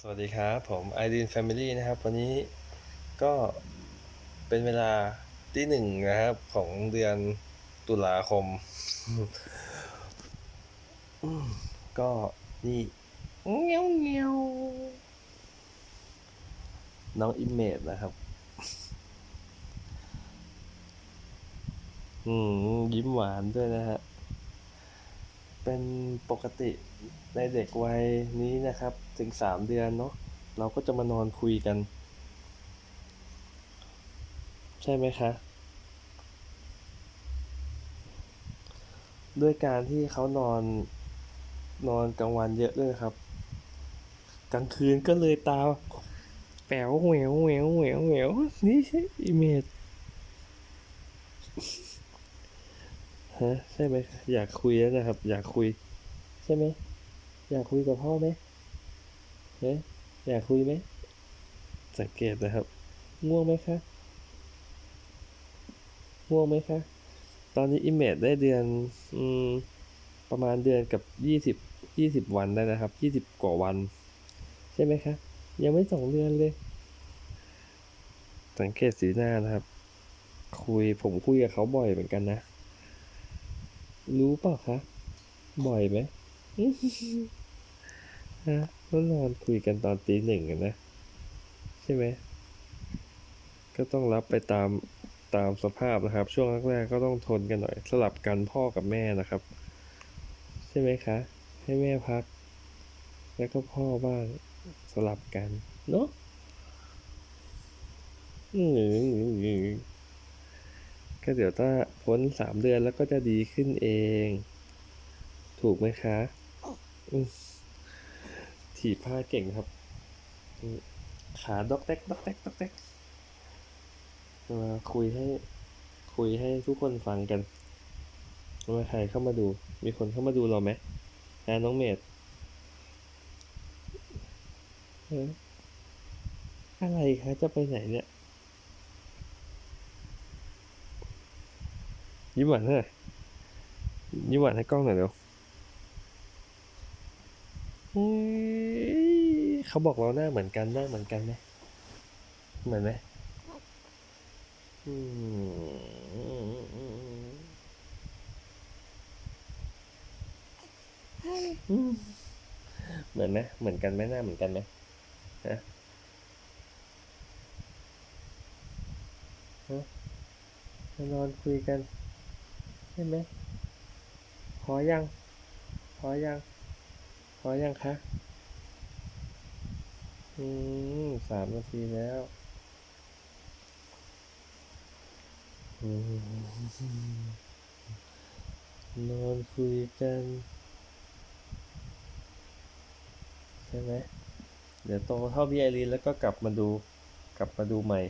สวัสดีครับ ผม i d e n Family นะครับ วันนี้ก็เป็นเวลาที่หนึ่งนะครับ ของเดือนตุลาคมอืมก็นี่เงี้ยวเงี้ยวน้องอิมเมจนะครับ อืมยิ้มหวานด้วยนะฮะ เป็นปกติในเด็กวัยนี้นะครับ ถึงสามเดือนเนาะเราก็จะมานอนคุยกัน ใช่ไหมคะด้วยการที่เขานอนนอนกลางวันเยอะด้วยครับ กลางคืนก็เลยตาแป๋วแหววแหววแหววแหววนี่ใช่อิเมจ ฮะใช่ไหมอยากคุยแล้วนะครับ อยากคุย ใช่ไหมอยากคุยกับพ่อไหมเฮ้ยอยากคุยไหมสังเกตนะครับ ง่วงไหมคะง่วงไหมคะตอนนี้อิมเมจได้เดือนอืมประมาณเดือนกับยี่สิบยี่สิบวันได้นะครับยี่สิบกว่าวัน ใช่ไหมคะยังไม่สองเดือนเลย สังเกตสีหน้านะครับ คุยผมคุยกับเขาบ่อยเหมือนกันนะ รู้เปล่าคะ บ่อยไหมฮะก็นอนคุยกันตอนตีหนึ่งกันนะ ใช่ไหม ก็ต้องรับไปตามตามสภาพนะครับ ช่วงแรกๆก็ต้องทนกันหน่อย สลับกันพ่อกับแม่นะครับ ใช่ไหมคะ ให้แม่พัก แล้วก็พ่อบ้างสลับกัน เนาะอืม ก็เดี๋ยวถ้าพ้นสามเดือนแล้วก็จะดีขึ้นเอง ถูกไหมคะถีบผ้าเก่งครับ ขาดอกแตกดอกแตกดอกแตกมาคุยให้ คุยให้ทุกคนฟังกันว่าใครเข้ามาดู มีคนเข้ามาดูเราไหมนะน้องเมดอะไรคะ จะไปไหนเนี่ย ยิ้มหวานให้หน่อยยิ้มหวานให้กล้องหน่อยเร็วเฮ้ยเขาบอกเราหน้าเหมือนกันหน้าเหมือนกันไหมเหมือนไหมเหมือนไหมเหมือนกันไหมหน้าเหมือนกันไหมฮะฮะมานอนคุยกัน ใช่ไหมพอยังพอยังพอยังคะอืมสามนาทีแล้วนอนคุยกัน ใช่ไหมเดี๋ยวโตเท่าพี่ไอรีนแล้วก็กลับมาดู กลับมาดูใหม่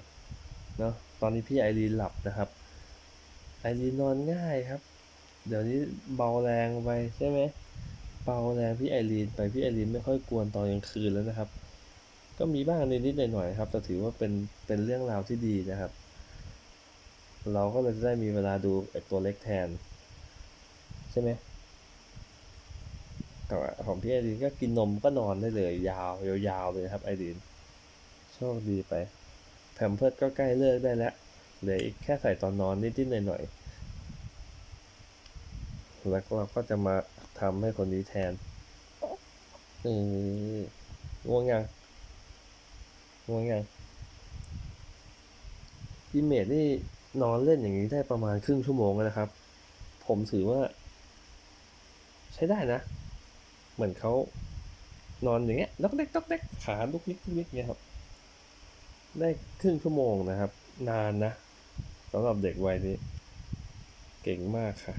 เนาะตอนนี้พี่ไอรีนหลับนะครับ อรีนนอนง่ายครับ เดี๋ยวนี้เบาแรงไปใช่ไหมเบาแรงพี่ไอรีนไปพี่ไอรีนไม่ค่อยกวนตอนกลางคืนแล้วนะครับ ก็มีบ้างนิดๆหน่อยๆครับ แต่ถือว่าเป็นเป็นเรื่องราวที่ดีนะครับ เราก็เลยจะได้มีเวลาดูไอตัวเล็กแทน ใช่ไหมกับของพี่ไอรีนก็กินนมก็นอนได้เลยยาวยาวๆเลยครับไอรีนโชคดีไปแผมเพิร์ดก็ใกล้เลิกได้แล้ว เหลืออีกแค่ใส่ตอนนอนนิดๆหน่อยๆแล้วเราก็จะมาทำให้คนนี้แทนเออง่วงยังง่วงยังอิเมจนี่นอนเล่นอย่างนี้ได้ประมาณครึ่งชั่วโมงแล้วนะครับ ผมถือว่า ใช้ได้นะ เหมือนเขานอนอย่างเงี้ยล็อกเด็กล็อกเด็กขาลุกนิกลุกนิกเงี้ยครับ ได้ครึ่งชั่วโมงนะครับ นานนะำหรับเด็กวัยนี้ เก่งมากค่ะ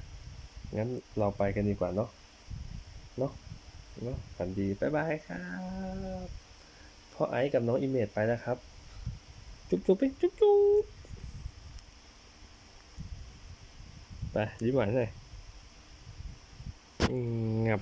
งั้นเราไปกันดีกว่าเนาะเนาะเนาะฝันดีบ๊ายบายครับพ่อไอซ์กับน้องอิเมจไปแล้วครับ จุ๊บจุ๊บไปจุ๊บจุ๊บไปยิ้มหวานหน่อยงับ